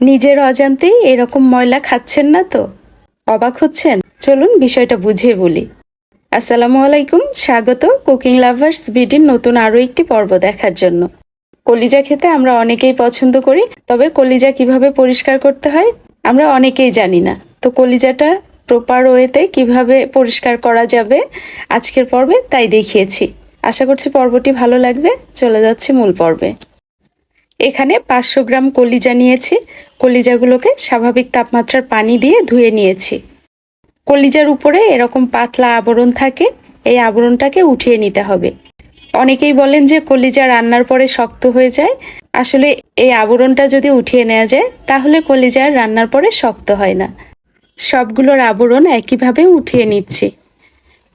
নিজের অজান্তেই এরকম ময়লা খাচ্ছেন না তো? অবাক হচ্ছেন? চলুন বিষয়টা বুঝিয়ে বলি। আসসালামু আলাইকুম, স্বাগত কুকিং লাভার্স বিডির নতুন আরও একটি পর্ব দেখার জন্য। কলিজা খেতে আমরা অনেকেই পছন্দ করি, তবে কলিজা কীভাবে পরিষ্কার করতে হয় আমরা অনেকেই জানি না। তো কলিজাটা প্রপার ওয়েতে কীভাবে পরিষ্কার করা যাবে আজকের পর্বে তাই দেখিয়েছি। আশা করছি পর্বটি ভালো লাগবে, চলে যাচ্ছে মূল পর্বে। এখানে পাঁচশো গ্রাম কলিজা নিয়েছি। কলিজাগুলোকে স্বাভাবিক তাপমাত্রার পানি দিয়ে ধুয়ে নিয়েছি। কলিজার উপরে এরকম পাতলা আবরণ থাকে, এই আবরণটাকে উঠিয়ে নিতে হবে। অনেকেই বলেন যে কলিজা রান্নার পরে শক্ত হয়ে যায়। আসলে এই আবরণটা যদি উঠিয়ে নেওয়া যায়, তাহলে কলিজা রান্নার পরে শক্ত হয় না। সবগুলোর আবরণ একইভাবে উঠিয়ে নিচ্ছি।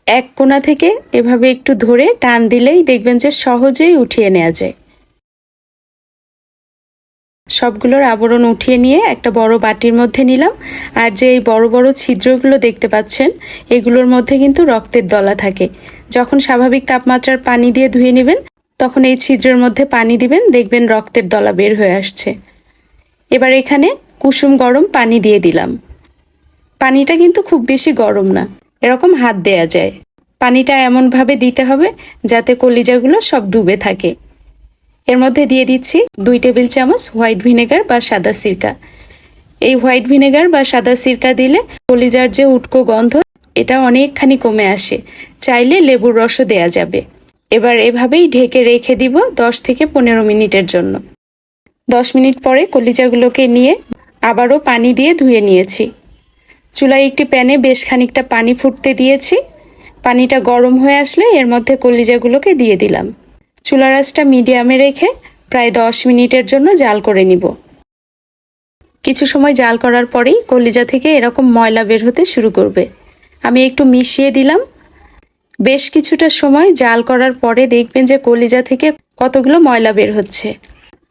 এক কোণা থেকে এভাবে একটু ধরে টান দিলেই দেখবেন যে সহজেই উঠিয়ে নেওয়া যায়। সবগুলোর আবরণ উঠিয়ে নিয়ে একটা বড় বাটির মধ্যে নিলাম। আর যে এই বড় বড় ছিদ্রগুলো দেখতে পাচ্ছেন, এগুলোর মধ্যে কিন্তু রক্তের দলা থাকে। যখন স্বাভাবিক তাপমাত্রার পানি দিয়ে ধুয়ে নেবেন, তখন এই ছিদ্রের মধ্যে পানি দিবেন, দেখবেন রক্তের দলা বের হয়ে আসছে। এবার এখানে কুসুম গরম পানি দিয়ে দিলাম। পানিটা কিন্তু খুব বেশি গরম না, এরকম হাত দেয়া যায়। পানিটা এমনভাবে দিতে হবে যাতে কলিজাগুলো সব ডুবে থাকে। এর মধ্যে দিয়ে দিচ্ছি দুই টেবিল চামচ হোয়াইট ভিনেগার বা সাদা সিরকা। এই হোয়াইট ভিনেগার বা সাদা সিরকা দিলে কলিজার যে উটকো গন্ধ, এটা অনেকখানি কমে আসে। চাইলে লেবুর রসও দেয়া যাবে। এবার এভাবেই ঢেকে রেখে দিব দশ থেকে পনেরো মিনিটের জন্য। দশ মিনিট পরে কলিজাগুলোকে নিয়ে আবারও পানি দিয়ে ধুয়ে নিয়েছি। চুলায় একটি প্যানে বেশ খানিকটা পানি ফুটতে দিয়েছি। পানিটা গরম হয়ে আসলে এর মধ্যে কলিজাগুলোকে দিয়ে দিলাম। চুলা রাসটা মিডিয়ামে রেখে প্রায় দশ মিনিটের জন্য জাল করে নিব। কিছু সময় জাল করার পরেই কলিজা থেকে এরকম ময়লা বের হতে শুরু করবে। আমি একটু মিশিয়ে দিলাম। বেশ কিছুটা সময় জাল করার পরে দেখবেন যে কলিজা থেকে কতগুলো ময়লা বের হচ্ছে।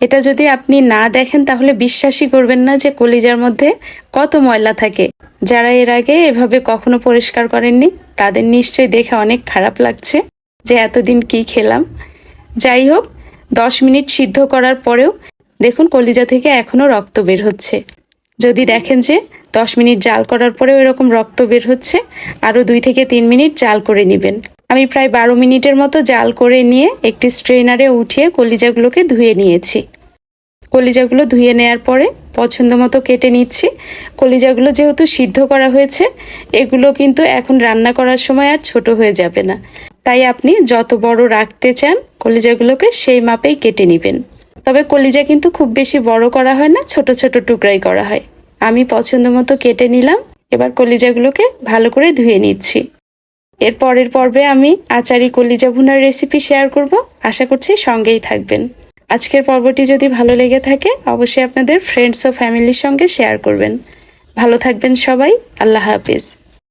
এটা যদি আপনি না দেখেন, তাহলে বিশ্বাসই করবেন না যে কলিজার মধ্যে কত ময়লা থাকে। যারা এর আগে এভাবে কখনো পরিষ্কার করেননি, তাদের নিশ্চয়ই দেখে অনেক খারাপ লাগছে যে এতদিন কি খেলাম। যাই হোক, দশ মিনিট সিদ্ধ করার পরেও দেখুন কলিজা থেকে এখনও রক্ত বের হচ্ছে। যদি দেখেন যে দশ মিনিট জাল করার পরেও এরকম রক্ত বের হচ্ছে, আরও দুই থেকে তিন মিনিট জাল করে নেবেন। আমি প্রায় বারো মিনিটের মতো জাল করে নিয়ে একটি স্ট্রেনারে উঠিয়ে কলিজাগুলোকে ধুয়ে নিয়েছি। কলিজাগুলো ধুয়ে নেয়ার পরে পছন্দ মতো কেটে নিচ্ছি। কলিজাগুলো যেহেতু সিদ্ধ করা হয়েছে, এগুলো কিন্তু এখন রান্না করার সময় আর ছোট হয়ে যাবে না। তাই আপনি যত বড় রাখতে চান কলিজাগুলোকে সেই মাপেই কেটে নেবেন। তবে কলিজা কিন্তু খুব বেশি বড় করা হয় না, ছোট ছোট টুকরাই করা হয়। আমি পছন্দ মতো কেটে নিলাম, এবার কলিজাগুলোকে ভালো করে ধুয়ে নিচ্ছি। এর পরের পর্বে আমি আচারি কলিজা ভুনার রেসিপি শেয়ার করব। আশা করছি সঙ্গেই থাকবেন। আজকের পর্বটি যদি ভালো লেগে থাকে, অবশ্যই আপনাদের ফ্রেন্ডস ও ফ্যামিলির সঙ্গে শেয়ার করবেন। ভালো থাকবেন সবাই, আল্লাহ হাফিজ।